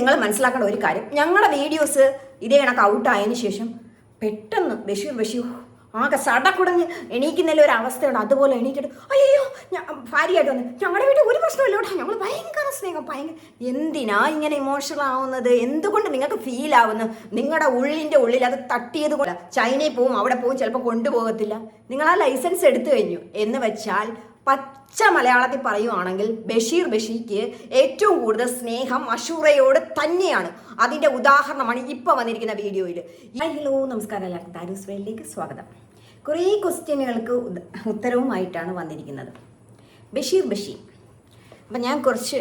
നിങ്ങൾ മനസ്സിലാക്കേണ്ട ഒരു കാര്യം. ഞങ്ങളുടെ വീഡിയോസ് ഇതേ കണക്ക് ഔട്ടായതിന് ശേഷം പെട്ടെന്ന് ബഷീർ ബഷീർ ആകെ സടക്കുടഞ്ഞ് എണീക്കുന്നതിൽ ഒരു അവസ്ഥയുണ്ട്. അതുപോലെ എണീറ്റിട്ട് അയ്യോ ഞാൻ ഭാര്യയായിട്ട് വന്ന് ഞങ്ങളുടെ വീട്ടിൽ ഒരു പ്രശ്നമില്ല കേട്ടോ. ഞങ്ങൾ ഭയങ്കര സ്നേഹം ഭയങ്കര എന്തിനാ ഇങ്ങനെ ഇമോഷണൽ ആവുന്നത്? എന്തുകൊണ്ട് നിങ്ങൾക്ക് ഫീൽ ആവുന്നു? നിങ്ങളുടെ ഉള്ളിന്റെ ഉള്ളിൽ അത് തട്ടിയത് കൊണ്ട് ചൈനയിൽ പോവും അവിടെ പോവും ചിലപ്പോൾ കൊണ്ടുപോകത്തില്ല. നിങ്ങൾ ആ ലൈസൻസ് എടുത്തു കഴിഞ്ഞു. എന്ന് വെച്ചാൽ പച്ച മലയാളത്തിൽ പറയുവാണെങ്കിൽ ബഷീർ ബഷീക്ക് ഏറ്റവും കൂടുതൽ സ്നേഹം അഷൂറയോട് തന്നെയാണ്. അതിന്റെ ഉദാഹരണമാണ് ഇപ്പോൾ വന്നിരിക്കുന്ന വീഡിയോയിൽ ഹലോ നമസ്കാരം എല്ലാവർക്കും. താരൂസ് സ്വാഗതം. കുറേ ക്വസ്റ്റ്യനുകൾക്ക് ഉത്തരവുമായിട്ടാണ് വന്നിരിക്കുന്നത്. ബഷീർ ബഷീർ. അപ്പം ഞാൻ കുറച്ച്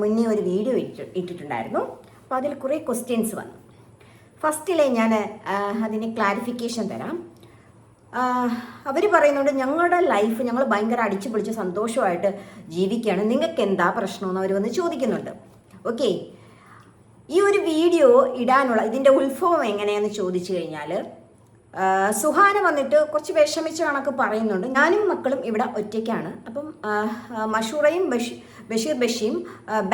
മുന്നേ ഒരു വീഡിയോ ഇട്ട് ഇട്ടിട്ടുണ്ടായിരുന്നു. അപ്പോൾ അതിൽ കുറേ ക്വസ്റ്റ്യൻസ് വന്നു. ഫസ്റ്റിലെ ഞാൻ അതിന് ക്ലാരിഫിക്കേഷൻ തരാം. അവർ പറയുന്നുണ്ട് ഞങ്ങളുടെ ലൈഫ് ഞങ്ങൾ ഭയങ്കര അടിച്ചു പൊളിച്ച് സന്തോഷമായിട്ട് ജീവിക്കുകയാണ്. നിങ്ങൾക്ക് എന്താ പ്രശ്നമെന്ന് അവർ വന്ന് ചോദിക്കുന്നുണ്ട്. ഓക്കെ ഈ ഒരു വീഡിയോ ഇടാനുള്ള ഇതിന്റെ ഉത്ഭവം എങ്ങനെയാണെന്ന് ചോദിച്ചു കഴിഞ്ഞാൽ സുഹാന വന്നിട്ട് കുറച്ച് വിഷമിച്ച കണക്ക് പറയുന്നുണ്ട്. ഞാനും മക്കളും ഇവിടെ ഒറ്റയ്ക്കാണ്. അപ്പം മഷൂറയും ബഷീർ ബഷീം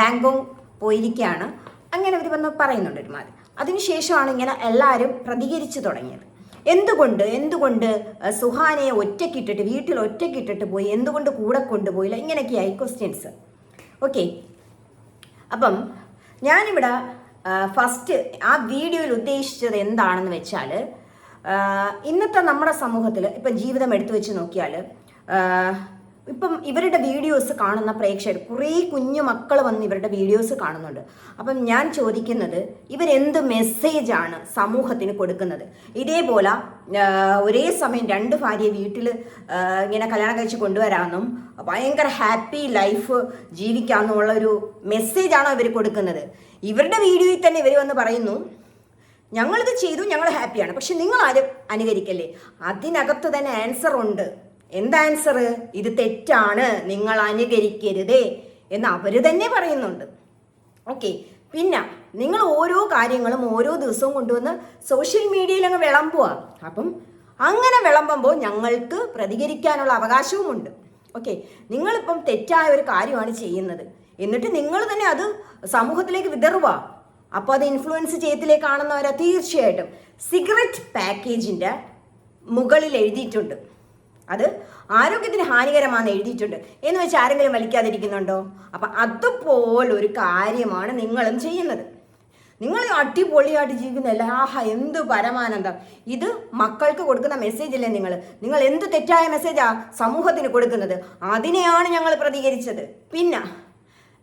ബാങ്കോങ് പോയിരിക്കുകയാണ്. അങ്ങനെ അവർ വന്ന് പറയുന്നുണ്ട് ഒരുമാതിരി. അതിനുശേഷമാണ് ഇങ്ങനെ എല്ലാവരും പ്രതികരിച്ചു തുടങ്ങിയത്. എന്തുകൊണ്ട് എന്തുകൊണ്ട് സുഹാനയെ ഒറ്റയ്ക്കിട്ടിട്ട് വീട്ടിൽ ഒറ്റയ്ക്കിട്ടിട്ട് പോയി എന്തുകൊണ്ട് കൂടെ കൊണ്ടുപോയില്ല? ഇങ്ങനെയൊക്കെയായി ക്വസ്റ്റ്യൻസ് ഓക്കെ അപ്പം ഞാനിവിടെ ഫസ്റ്റ് ആ വീഡിയോയിൽ ഉദ്ദേശിച്ചത് എന്താണെന്ന് വെച്ചാൽ ഇന്നത്തെ നമ്മുടെ സമൂഹത്തിൽ ഇപ്പം ജീവിതം എടുത്തു വെച്ച് നോക്കിയാൽ ഇപ്പം ഇവരുടെ വീഡിയോസ് കാണുന്ന പ്രേക്ഷകർ കുറേ കുഞ്ഞു മക്കൾ വന്ന് ഇവരുടെ വീഡിയോസ് കാണുന്നുണ്ട്. അപ്പം ഞാൻ ചോദിക്കുന്നത് ഇവരെന്ത് മെസ്സേജാണ് സമൂഹത്തിന് കൊടുക്കുന്നത്? ഇതേപോലെ ഒരേ സമയം രണ്ട് ഭാര്യയെ വീട്ടിൽ ഇങ്ങനെ കല്യാണം കഴിച്ച് കൊണ്ടുവരാമെന്നും ഭയങ്കര ഹാപ്പി ലൈഫ് ജീവിക്കാമെന്നുള്ളൊരു മെസ്സേജാണോ ഇവർ കൊടുക്കുന്നത്? ഇവരുടെ വീഡിയോയിൽ തന്നെ ഇവർ വന്ന് പറയുന്നു ഞങ്ങളിത് ചെയ്തു ഞങ്ങൾ ഹാപ്പിയാണ് പക്ഷെ നിങ്ങൾ ആരും അനുകരിക്കല്ലേ? അതിനകത്ത് തന്നെ ആൻസർ ഉണ്ട്. എന്താ ആൻസർ ഇത് തെറ്റാണ് നിങ്ങൾ അനുകരിക്കരുതേ എന്ന് അവർ തന്നെ പറയുന്നുണ്ട്. ഓക്കെ പിന്നെ നിങ്ങൾ ഓരോ കാര്യങ്ങളും ഓരോ ദിവസവും കൊണ്ടുവന്ന് സോഷ്യൽ മീഡിയയിൽ അങ്ങ് വിളമ്പുക. അപ്പം അങ്ങനെ വിളമ്പുമ്പോൾ ഞങ്ങൾക്ക് പ്രതികരിക്കാനുള്ള അവകാശവുമുണ്ട്. ഓക്കെ നിങ്ങളിപ്പം തെറ്റായ ഒരു കാര്യമാണ് ചെയ്യുന്നത്. എന്നിട്ട് നിങ്ങൾ തന്നെ അത് സമൂഹത്തിലേക്ക് വിതറുക. അപ്പോൾ അത് ഇൻഫ്ലുവൻസ് ചെയ്യത്തിലേക്ക് കാണുന്നവരാ? തീർച്ചയായിട്ടും. സിഗരറ്റ് പാക്കേജിന്റെ മുകളിൽ എഴുതിയിട്ടുണ്ട്. അത് ആരോഗ്യത്തിന് ഹാനികരമാണെന്ന് എഴുതിയിട്ടുണ്ട്. എന്ന് വെച്ച് ആരെങ്കിലും വലിക്കാതിരിക്കുന്നുണ്ടോ? അതുപോലെ ഒരു കാര്യമാണ് നിങ്ങളും ചെയ്യുന്നത്. നിങ്ങൾ അടിപൊളിയായിട്ട് ജീവിക്കുന്ന എല്ലാഹ എന്ത് പരമാനന്ദം. ഇത് മക്കൾക്ക് കൊടുക്കുന്ന മെസ്സേജ് അല്ലേ നിങ്ങൾ നിങ്ങൾ എന്ത് തെറ്റായ മെസ്സേജാ സമൂഹത്തിന് കൊടുക്കുന്നത്? അതിനെയാണ് ഞങ്ങൾ പ്രതികരിച്ചത്. പിന്നെ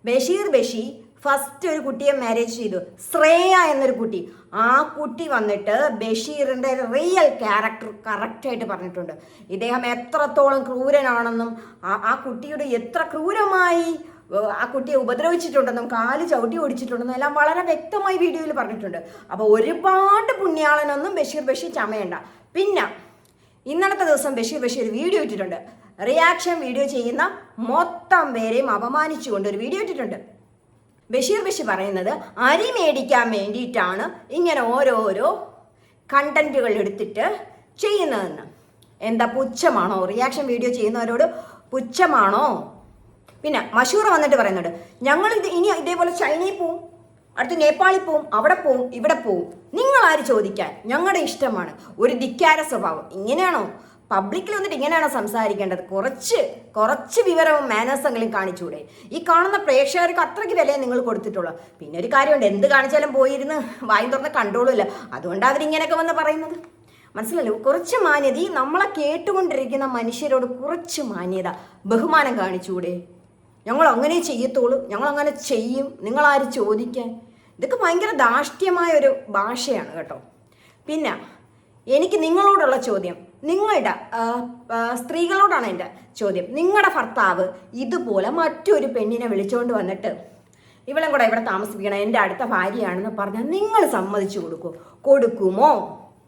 ബഷീർ ബഷി ഫസ്റ്റ് ഒരു കുട്ടിയെ മാരേജ് ചെയ്തു. ശ്രേയ എന്നൊരു കുട്ടി. ആ കുട്ടി വന്നിട്ട് ബഷീറിന്റെ റിയൽ ക്യാരക്ടർ കറക്റ്റായിട്ട് പറഞ്ഞിട്ടുണ്ട്. ഇദ്ദേഹം എത്രത്തോളം ക്രൂരനാണെന്നും ആ- കുട്ടിയുടെ എത്ര ക്രൂരമായി ആ കുട്ടിയെ ഉപദ്രവിച്ചിട്ടുണ്ടെന്നും കാൽ ചവിട്ടി ഓടിച്ചിട്ടുണ്ടെന്നും എല്ലാം വളരെ വ്യക്തമായി വീഡിയോയിൽ പറഞ്ഞിട്ടുണ്ട്. അപ്പോൾ ഒരുപാട് പുണ്യാളനൊന്നും ബഷീർ ബഷീർ ചമയണ്ട. പിന്നെ ഇന്നത്തെ ദിവസം ബഷീർ ബഷീർ വീഡിയോ ഇട്ടിട്ടുണ്ട്. റിയാക്ഷൻ വീഡിയോ ചെയ്യുന്ന മൊത്തം പേരെയും അപമാനിച്ചുകൊണ്ട് ഒരു വീഡിയോ ഇട്ടിട്ടുണ്ട്. ബഷീർ ബഷി പറയുന്നത് അരി മേടിക്കാൻ വേണ്ടിയിട്ടാണ് ഇങ്ങനെ ഓരോരോ കണ്ടന്റുകൾ എടുത്തിട്ട് ചെയ്യുന്നതെന്ന്. എന്താ പുച്ഛമാണോ? റിയാക്ഷൻ വീഡിയോ ചെയ്യുന്നവരോട് പുച്ഛമാണോ? പിന്നെ മഷൂർ വന്നിട്ട് പറയുന്നുണ്ട് ഞങ്ങൾ ഇത് ഇനി ഇതേപോലെ ചൈനയിൽ പോവും അടുത്ത് നേപ്പാളിൽ പോവും അവിടെ പോവും ഇവിടെ പോവും. നിങ്ങൾ ആര് ചോദിക്കാൻ? ഞങ്ങളുടെ ഇഷ്ടമാണ്. ഒരു ധിക്കാര സ്വഭാവം. ഇങ്ങനെയാണോ? പബ്ലിക്കിൽ വന്നിട്ട് ഇങ്ങനെയാണ് സംസാരിക്കേണ്ടത്. കുറച്ച് കുറച്ച് വിവരവും മാനേഴ്സെങ്കിലും കാണിച്ചുകൂടെ ഈ കാണുന്ന പ്രേക്ഷകർക്ക് അത്രയ്ക്ക് വിലയെ നിങ്ങൾ കൊടുത്തിട്ടുള്ളൂ. പിന്നെ ഒരു കാര്യമുണ്ട് എന്ത് കാണിച്ചാലും പോയിരുന്ന് വായും തുറന്ന് കണ്ടോളൂല്ല അതുകൊണ്ടാണ് അവരിങ്ങനെയൊക്കെ വന്ന് പറയുന്നത്. മനസ്സിലല്ലോ കുറച്ച് മാന്യത ഈ നമ്മളെ കേട്ടുകൊണ്ടിരിക്കുന്ന മനുഷ്യരോട് കുറച്ച് മാന്യത ബഹുമാനം കാണിച്ചുകൂടെ ഞങ്ങൾ അങ്ങനെ ചെയ്യത്തുള്ളൂ ഞങ്ങൾ അങ്ങനെ ചെയ്യും നിങ്ങളാര് ചോദിക്കാൻ? ഇതൊക്കെ ഭയങ്കര ധാർഷ്ട്യമായ ഒരു ഭാഷയാണ് കേട്ടോ. പിന്നെ എനിക്ക് നിങ്ങളോടുള്ള ചോദ്യം. നിങ്ങളുടെ സ്ത്രീകളോടാണ് എന്റെ ചോദ്യം. നിങ്ങളുടെ ഭർത്താവ് ഇതുപോലെ മറ്റൊരു പെണ്ണിനെ വിളിച്ചുകൊണ്ട് വന്നിട്ട് ഇവളും കൂടെ ഇവിടെ താമസിപ്പിക്കണം എന്റെ അടുത്ത ഭാര്യയാണെന്ന് പറഞ്ഞാൽ നിങ്ങൾ സമ്മതിച്ചു കൊടുക്കും. കൊടുക്കുമോ?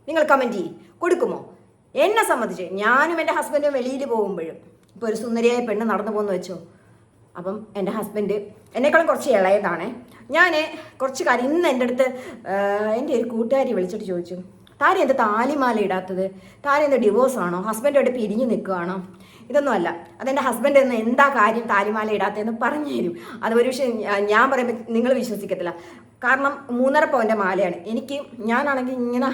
നിങ്ങൾ കമന്റ് ചെയ്യും. കൊടുക്കുമോ? എന്നെ സംബന്ധിച്ച് ഞാനും എന്റെ ഹസ്ബൻഡും വെളിയിൽ പോകുമ്പോഴും. ഇപ്പോൾ ഒരു സുന്ദരിയായ പെണ്ണ് നടന്നു പോകുന്നു വെച്ചോ. അപ്പം എന്റെ ഹസ്ബൻഡ് എന്നെക്കാളും കുറച്ച് ഇളയതാണ്. ഞാൻ കുറച്ച് കാര്യം ഇന്ന് എന്റെ അടുത്ത് എന്റെ ഒരു കൂട്ടുകാരി വിളിച്ചിട്ട് ചോദിച്ചു. താര എന്താ താലിമാല ഇടാത്തത്? താൻ എന്താ ഡിവോഴ്സ് ആണോ? ഹസ്ബൻഡോട് പിരിഞ്ഞു നിൽക്കുകയാണോ ഇതൊന്നും അല്ല. അതെന്റെ ഹസ്ബൻഡ് എന്ന് എന്താ കാര്യം താലിമാല ഇടാത്തതെന്ന് പറഞ്ഞു തരും. അത് ഒരു വിഷയം ഞാൻ പറയുമ്പോൾ നിങ്ങൾ വിശ്വസിക്കത്തില്ല. കാരണം മൂന്നര പവന്റെ മാലയാണ് എനിക്ക് ഞാനാണെങ്കിൽ ഇങ്ങനെ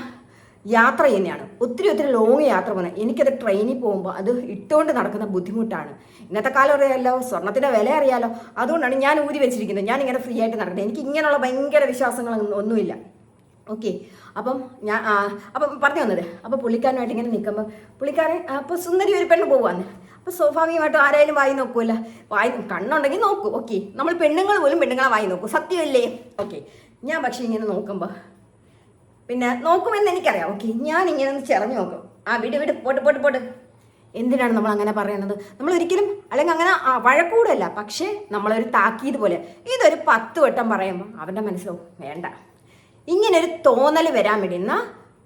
യാത്ര തന്നെയാണ്. ഒത്തിരി ഒത്തിരി ലോങ് യാത്ര പോകുന്നത് എനിക്കത് ട്രെയിനിൽ പോകുമ്പോൾ അത് ഇട്ടുകൊണ്ട് നടക്കുന്ന ബുദ്ധിമുട്ടാണ്. ഇന്നത്തെ കാലം അറിയാമല്ലോ സ്വർണത്തിന്റെ വില അറിയാമല്ലോ അതുകൊണ്ടാണ് ഞാൻ ഊരി വെച്ചിരിക്കുന്നത്. ഞാൻ ഇങ്ങനെ ഫ്രീ ആയിട്ട് നടക്കുന്നത്. എനിക്ക് ഇങ്ങനെയുള്ള ഭയങ്കര വിശ്വാസങ്ങളൊന്നും ഒന്നുമില്ല. ഓക്കെ അപ്പം ഞാൻ അപ്പം പറഞ്ഞു വന്നത്. അപ്പോൾ പുള്ളിക്കാരനുമായിട്ട് ഇങ്ങനെ നിൽക്കുമ്പോൾ പുള്ളിക്കാരൻ അപ്പോൾ സുന്ദരി ഒരു പെണ്ണ് പോവാന്ന് അപ്പോൾ സ്വാഭാവികമായിട്ടും ആരായാലും വായി നോക്കൂല. വായി കണ്ണുണ്ടെങ്കിൽ നോക്കൂ. ഓക്കെ നമ്മൾ പെണ്ണുങ്ങൾ പോലും പെണ്ണുങ്ങളെ വായി നോക്കൂ. സത്യമല്ലേ? ഓക്കെ ഞാൻ പക്ഷേ ഇങ്ങനെ നോക്കുമ്പോൾ പിന്നെ നോക്കുമെന്ന് എനിക്കറിയാം. ഓക്കെ ഞാൻ ഇങ്ങനെ ഒന്ന് ചെറഞ്ഞു നോക്കും. ആ വിട് വിട് പോട്ട് പോട്ട് പോട്ട്. എന്തിനാണ് നമ്മൾ അങ്ങനെ പറയണത്? നമ്മൾ ഒരിക്കലും അല്ലെങ്കിൽ അങ്ങനെ വഴക്കൂടല്ല. പക്ഷേ നമ്മളൊരു താക്കീത് പോലെ ഇതൊരു പത്ത് വട്ടം പറയുമ്പോൾ അവന്റെ മനസ്സിലോ വേണ്ട. ഇങ്ങനെ ഒരു തോന്നൽ വരാൻ വേണ്ടി എന്നാ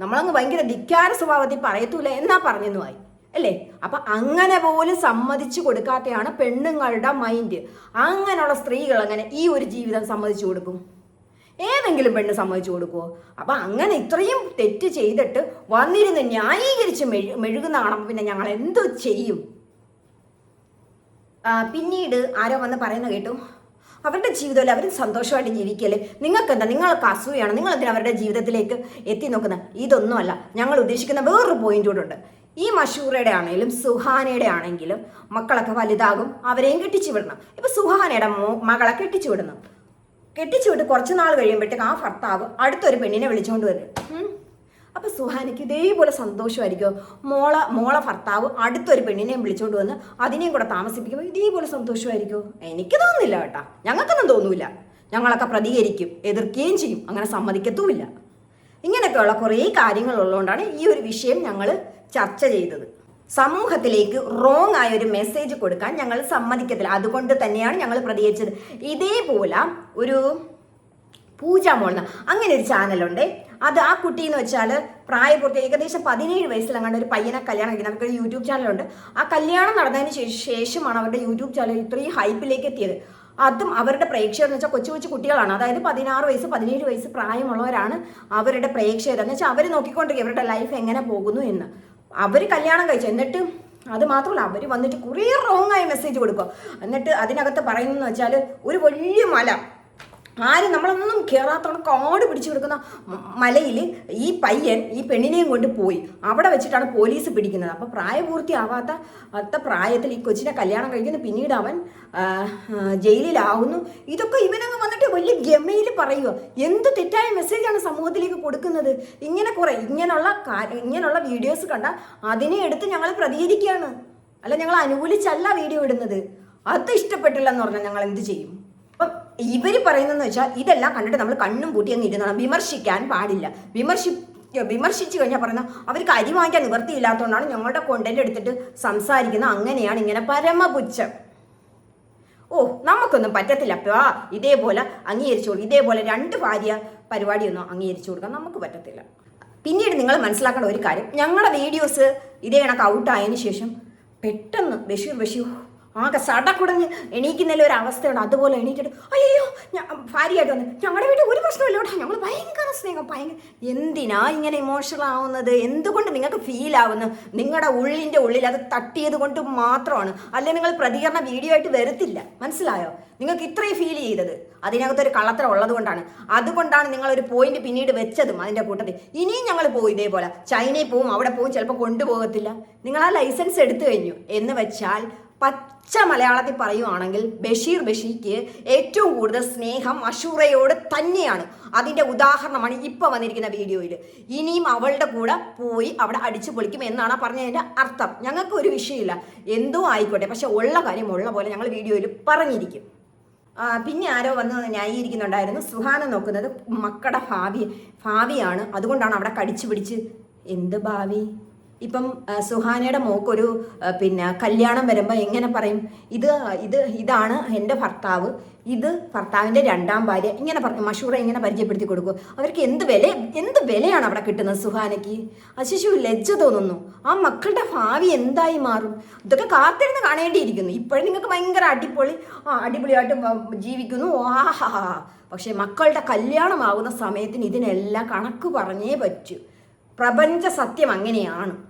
നമ്മളങ്ങ് ഭയങ്കര ധിക്കാര സ്വഭാവത്തിൽ പറയത്തൂല എന്നാ പറഞ്ഞെന്നുമായി അല്ലേ? അപ്പൊ അങ്ങനെ പോലും സമ്മതിച്ചു കൊടുക്കാത്തയാണ് പെണ്ണുങ്ങളുടെ മൈൻഡ് അങ്ങനെയുള്ള സ്ത്രീകൾ അങ്ങനെ ഈ ഒരു ജീവിതം സമ്മതിച്ചു കൊടുക്കും. ഏതെങ്കിലും പെണ്ണ് സമ്മതിച്ചു കൊടുക്കുമോ അപ്പൊ അങ്ങനെ ഇത്രയും തെറ്റ് ചെയ്തിട്ട് വന്നിരുന്ന് ന്യായീകരിച്ച് മെഴു മെഴുകുന്ന കാണുമ്പോൾ പിന്നെ ഞങ്ങൾ എന്തോ ചെയ്യും പിന്നീട് ആരോ വന്ന് പറയുന്ന കേട്ടു. അവരുടെ ജീവിതമല്ലേ? അവർ സന്തോഷമായിട്ട് ജീവിക്കല്ലേ? നിങ്ങൾക്ക് എന്താ നിങ്ങൾക്ക് അസൂയാണ്. നിങ്ങൾ എന്തിനാ അവരുടെ ജീവിതത്തിലേക്ക് എത്തി നോക്കുന്നത്? ഇതൊന്നുമല്ല. ഞങ്ങൾ ഉദ്ദേശിക്കുന്ന വേറൊരു പോയിന്റ് കൂടെ ഉണ്ട്. ഈ മഷൂറയുടെ ആണെങ്കിലും സുഹാനയുടെ ആണെങ്കിലും മക്കളൊക്കെ വലുതാകും അവരെയും കെട്ടിച്ചു വിടണം. ഇപ്പൊ സുഹാനയുടെ മോ മകളെ കെട്ടിച്ചു വിടണം. കെട്ടിച്ചു വിട്ട് കുറച്ച് നാൾ കഴിയുമ്പോഴത്തേക്ക് ആ ഭർത്താവ് അടുത്തൊരു പെണ്ണിനെ വിളിച്ചുകൊണ്ട് വരും. ഉം. അപ്പൊ സുഹാനയ്ക്ക് ഇതേപോലെ സന്തോഷമായിരിക്കും. മോള മോളെ ഭർത്താവ് അടുത്തൊരു പെണ്ണിനെയും വിളിച്ചുകൊണ്ട് വന്ന് അതിനെയും കൂടെ താമസിപ്പിക്കുമ്പോൾ ഇതേപോലെ സന്തോഷമായിരിക്കും. എനിക്ക് തോന്നുന്നില്ല കേട്ടാ. ഞങ്ങൾക്കൊന്നും തോന്നൂല ഞങ്ങളൊക്കെ പ്രതികരിക്കും എതിർക്കുകയും ചെയ്യും. അങ്ങനെ സമ്മതിക്കത്തുമില്ല. ഇങ്ങനെയൊക്കെയുള്ള കുറേ കാര്യങ്ങൾ ഉള്ളതുകൊണ്ടാണ് ഈ ഒരു വിഷയം ഞങ്ങൾ ചർച്ച ചെയ്തത്. സമൂഹത്തിലേക്ക് റോങ് ആയ ഒരു മെസ്സേജ് കൊടുക്കാൻ ഞങ്ങൾ സമ്മതിക്കത്തില്ല. അതുകൊണ്ട് തന്നെയാണ് ഞങ്ങൾ പ്രതികരിച്ചത്. ഇതേപോലെ ഒരു പൂജ മോൾന്ന് അങ്ങനെ ഒരു ചാനലുണ്ട് അത് ആ കുട്ടി എന്ന് വെച്ചാൽ പ്രായപൂർത്തി ഏകദേശം പതിനേഴ് വയസ്സിലങ്ങാണ്ട് ഒരു പയ്യനെ കല്യാണം കഴിക്കുന്നത് അവർക്കൊരു യൂട്യൂബ് ചാനലുണ്ട്. ആ കല്യാണം നടന്നതിന് ശേഷമാണ് അവരുടെ യൂട്യൂബ് ചാനൽ ഇത്രയും ഹൈപ്പിലേക്ക് എത്തിയത്. അതും അവരുടെ പ്രേക്ഷകർ എന്ന് വെച്ചാൽ കൊച്ചു കൊച്ചു കുട്ടികളാണ്. അതായത് പതിനാറ് വയസ്സ് പതിനേഴ് വയസ്സ് പ്രായമുള്ളവരാണ് അവരുടെ പ്രേക്ഷകർ. എന്ന് വെച്ചാൽ അവർ നോക്കിക്കൊണ്ടിരിക്കും അവരുടെ ലൈഫ് എങ്ങനെ പോകുന്നു എന്ന്. അവർ കല്യാണം കഴിച്ചു. എന്നിട്ട് അത് മാത്രമല്ല അവർ വന്നിട്ട് കുറേ റോങ് മെസ്സേജ് കൊടുക്കുക എന്നിട്ട് അതിനകത്ത് പറയുന്നതെന്ന് വെച്ചാൽ ഒരു വലിയ മല. ആരും നമ്മളൊന്നും കയറാത്തോണ്ട് കാട് പിടിച്ചു കൊടുക്കുന്ന മലയിൽ ഈ പയ്യൻ ഈ പെണ്ണിനെയും കൊണ്ട് പോയി. അവിടെ വെച്ചിട്ടാണ് പോലീസ് പിടിക്കുന്നത്. അപ്പോൾ പ്രായപൂർത്തിയാവാത്ത അത്ത പ്രായത്തിൽ ഈ കൊച്ചിനെ കല്യാണം കഴിക്കുന്നു. പിന്നീട് അവൻ ജയിലിലാവുന്നു. ഇതൊക്കെ ഇവനങ്ങ് വന്നിട്ട് വലിയ ഗമയിൽ പറയുക എന്ത് തെറ്റായ മെസ്സേജാണ് സമൂഹത്തിലേക്ക് കൊടുക്കുന്നത്? ഇങ്ങനെ കുറെ ഇങ്ങനെയുള്ള ഇങ്ങനെയുള്ള വീഡിയോസ് കണ്ടാൽ അതിനെ എടുത്ത് ഞങ്ങൾ പ്രതികരിക്കുകയാണ്. അല്ല ഞങ്ങൾ അനുകൂലിച്ചല്ല വീഡിയോ ഇടുന്നത്. അത് ഇഷ്ടപ്പെട്ടില്ല എന്ന് പറഞ്ഞാൽ ഞങ്ങൾ എന്ത് ചെയ്യും? ഇവർ പറയുന്നതെന്ന് വെച്ചാൽ ഇതെല്ലാം കണ്ടിട്ട് നമ്മൾ കണ്ണും പൂട്ടി അങ്ങ് ഇരുന്നതാണ് വിമർശിക്കാൻ പാടില്ല. വിമർശി വിമർശിച്ചു കഴിഞ്ഞാൽ പറയുന്ന അവർക്ക് അരി വാങ്ങിക്കാൻ നിവർത്തിയില്ലാത്തതുകൊണ്ടാണ് ഞങ്ങളുടെ കൊണ്ടന്റ് എടുത്തിട്ട് സംസാരിക്കുന്നത് അങ്ങനെയാണ് ഇങ്ങനെ പരമപുച്ഛം. ഓ നമുക്കൊന്നും പറ്റത്തില്ല. അപ്പാ ഇതേപോലെ അംഗീകരിച്ചു കൊടുക്കും. ഇതേപോലെ രണ്ട് ഭാര്യ പരിപാടിയൊന്നും അംഗീകരിച്ചു കൊടുക്കാൻ നമുക്ക് പറ്റത്തില്ല. പിന്നീട് നിങ്ങൾ മനസ്സിലാക്കേണ്ട ഒരു കാര്യം. ഞങ്ങളുടെ വീഡിയോസ് ഇതേ കണക്ക് ഔട്ടായതിനു ശേഷം പെട്ടെന്ന് ബഷീർ ബഷീർ ആകെ സടക്കുടഞ്ഞ് എണീക്കുന്നതിൽ ഒരു അവസ്ഥയുണ്ട്. അതുപോലെ എണീറ്റിട്ട് അയ്യോ ഞാൻ ഭാര്യയായിട്ട് വന്ന് ഞങ്ങളുടെ വീട്ടിൽ ഒരു പ്രശ്നമില്ല കേട്ടോ. ഞങ്ങൾ ഭയങ്കര സ്നേഹം ഭയങ്കര എന്തിനാ ഇങ്ങനെ ഇമോഷണൽ ആവുന്നത്? എന്തുകൊണ്ട് നിങ്ങൾക്ക് ഫീൽ ആവുന്നു? നിങ്ങളുടെ ഉള്ളിന്റെ ഉള്ളിൽ അത് തട്ടിയത് കൊണ്ട് മാത്രമാണ്. അല്ലെങ്കിൽ നിങ്ങൾ പ്രതികരണ വീഡിയോ ആയിട്ട് വരത്തില്ല. മനസ്സിലായോ? നിങ്ങൾക്ക് ഇത്രയും ഫീൽ ചെയ്തത്. അതിനകത്തൊരു കള്ളത്തരം ഉള്ളത് കൊണ്ടാണ്. അതുകൊണ്ടാണ് നിങ്ങൾ ഒരു പോയിന്റ് പിന്നീട് വെച്ചതും അതിന്റെ കൂട്ടത്തിൽ. ഇനിയും ഞങ്ങൾ പോകും ഇതേപോലെ. ചൈനയിൽ പോവും അവിടെ പോവും ചിലപ്പോൾ കൊണ്ടുപോകത്തില്ല. നിങ്ങൾ ആ ലൈസൻസ് എടുത്തു കഴിഞ്ഞു. എന്ന് വെച്ചാൽ പച്ച മലയാളത്തിൽ പറയുവാണെങ്കിൽ ബഷീർ ബഷീക്ക് ഏറ്റവും കൂടുതൽ സ്നേഹം അഷൂറയോട് തന്നെയാണ്. അതിന്റെ ഉദാഹരണമാണ് ഇപ്പോൾ വന്നിരിക്കുന്ന വീഡിയോയിൽ. ഇനിയും അവളുടെ കൂടെ പോയി അവിടെ അടിച്ചു പൊളിക്കും എന്നാണ് പറഞ്ഞതിന്റെ അർത്ഥം. ഞങ്ങൾക്ക് ഒരു വിഷയമില്ല. എന്തോ ആയിക്കോട്ടെ. പക്ഷെ ഉള്ള കാര്യം ഉള്ള പോലെ ഞങ്ങൾ വീഡിയോയിൽ പറഞ്ഞിരിക്കും. പിന്നെ ആരോ വന്ന് ന്യായീകരിക്കുന്നുണ്ടായിരുന്നു. സുഹാന നോക്കുന്നത് മക്കളുടെ ഭാവി ഭാവിയാണ്. അതുകൊണ്ടാണ് അവിടെ കടിച്ചു പിടിച്ച്. എന്ത് ഭാവി? ഇപ്പം സുഹാനയുടെ മോക്കൊരു പിന്നെ കല്യാണം വരുമ്പോൾ എങ്ങനെ പറയും? ഇത് ഇത് ഇതാണ് എന്റെ ഭർത്താവ്. ഇത് ഭർത്താവിന്റെ രണ്ടാം ഭാര്യ. ഇങ്ങനെ പറഞ്ഞു. മഷൂറെ ഇങ്ങനെ പരിചയപ്പെടുത്തി കൊടുക്കും. അവർക്ക് എന്ത് വില എന്ത് വിലയാണ് അവിടെ കിട്ടുന്നത് സുഹാനയ്ക്ക്? അശിശു ലജ്ജ തോന്നുന്നു. ആ മക്കളുടെ ഭാവി എന്തായി മാറും? ഇതൊക്കെ കാത്തിരുന്ന് കാണേണ്ടിയിരിക്കുന്നു. ഇപ്പോഴും നിങ്ങൾക്ക് ഭയങ്കര അടിപൊളി ആ അടിപൊളിയായിട്ട് ജീവിക്കുന്നു. ആഹാ പക്ഷേ മക്കളുടെ കല്യാണമാകുന്ന സമയത്തിന് ഇതിനെല്ലാം കണക്ക് പറഞ്ഞേ പറ്റൂ. പ്രപഞ്ച സത്യം അങ്ങനെയാണ്.